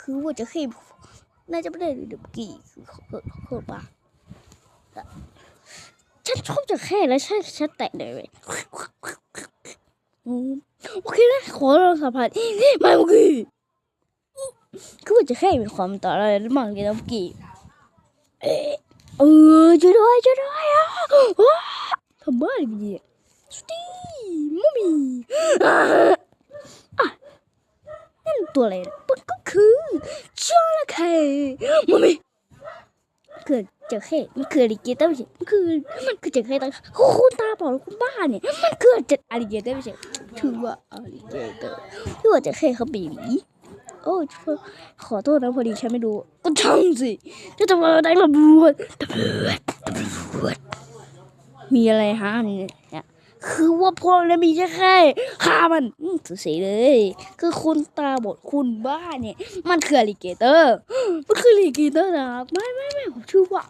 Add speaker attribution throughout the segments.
Speaker 1: คือว่ามีเจ๊เชอเอาจะในขอแต่สิไม่เมื่อกี้น่าจะไม่ได้ดูดกี่คือเขาเกิดเขาเกิดมาฉันชอบจะแค่แล้วฉันฉันแตะเลยเว้ยอืมโอเคนะขอลองสัมผัสไม่เมื่อกี้คือว่าจะแค่มีความต่ออะไรหรือมั่งกี่น้ำกี่เอ๊ะเออช่วยด้วยช่วยด้วยอะทำบ้าอะไรกันเนี่ยสวัสดีมัมมี่อะนั่นตัวอะไร จระเข้มัมมี่คือจระเข้มันคืออลิเกเตอร์ไม่ใช่มันคือมันคือจระเข้ตาคุณตาบอดคุณบ้าเนี่ยมันคือจะอลิเกเตอร์ไม่ใช่ถือว่าอลิเกเตอร์ที่ว่าจระเข้เขาเป็นอย่างนี้โอ้ขอโทษนะพอดีฉันไม่รู้ก็ช่างสิจะทำอะไรตำรวจตำรวจตำรวจมีอะไรฮะเนี่ย คือว่าพวกนั้นมีแค่แค่ฆ่ามันอืมสุดสีเลย คือคุณตาบอดคุณบ้าเนี่ย มันคืออลิเกเตอร์ มันคืออลิเกเตอร์นะไม่ไม่ไม่ผมชื่อว่า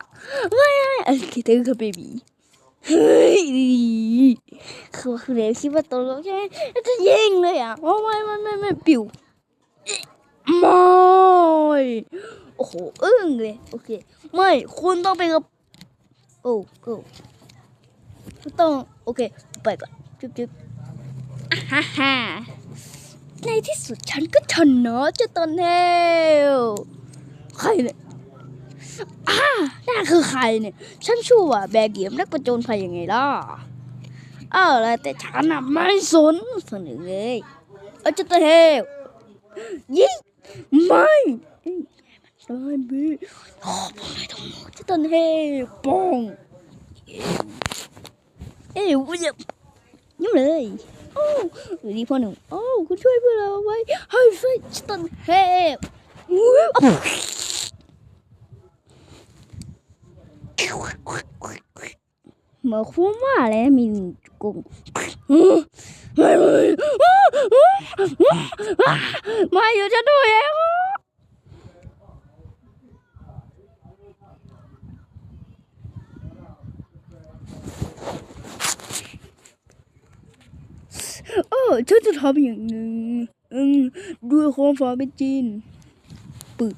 Speaker 1: ไม่ไม่อลิเกเตอร์คือเบบีเฮ้ยคือคือเดี๋ยวคิดว่าตัวเราใช่ไหมจะยิงเลยอะโอ้ไม่ไม่ไม่ไม่ปิวไม่โอ้โหอึ้งเลย โอเค ไม่ คุณต้องไปกับ โอ้โอ้ ต้องโอเคไปก่อนจุ๊บจุ๊บอ่าฮ่าฮ่าในที่สุดฉันก็ชนะเจ้าตอนเนวใครเนี่ยอ่านั่นคือใครเนี่ย ฉันชื่อว่าแบกเกียมนักประจนภัยยังไงล่ะเออแล้วแต่ฉันน่ะไม่สนสนเลยเอาเจ้าตอนเนวยิ่งไม่เอ้ยมันได้บีโอ้พวกนายต้องหมดเจ้าตอนเนวปอง เอ้ยวุ้ยยิ้มเลยโอ้หรือดีพ่อหนุ่มโอ้คุณช่วยพวกเราไว้ให้ไฟสตันเฮลวุ้ยเหมือนคุ้มว่าอะไรนะมีกุ้งไม่ไม่ไม่อยู่จะดูเองเออ ฉันจะทำอย่างหนึ่งด้วยความฝันเป็นจริงปึก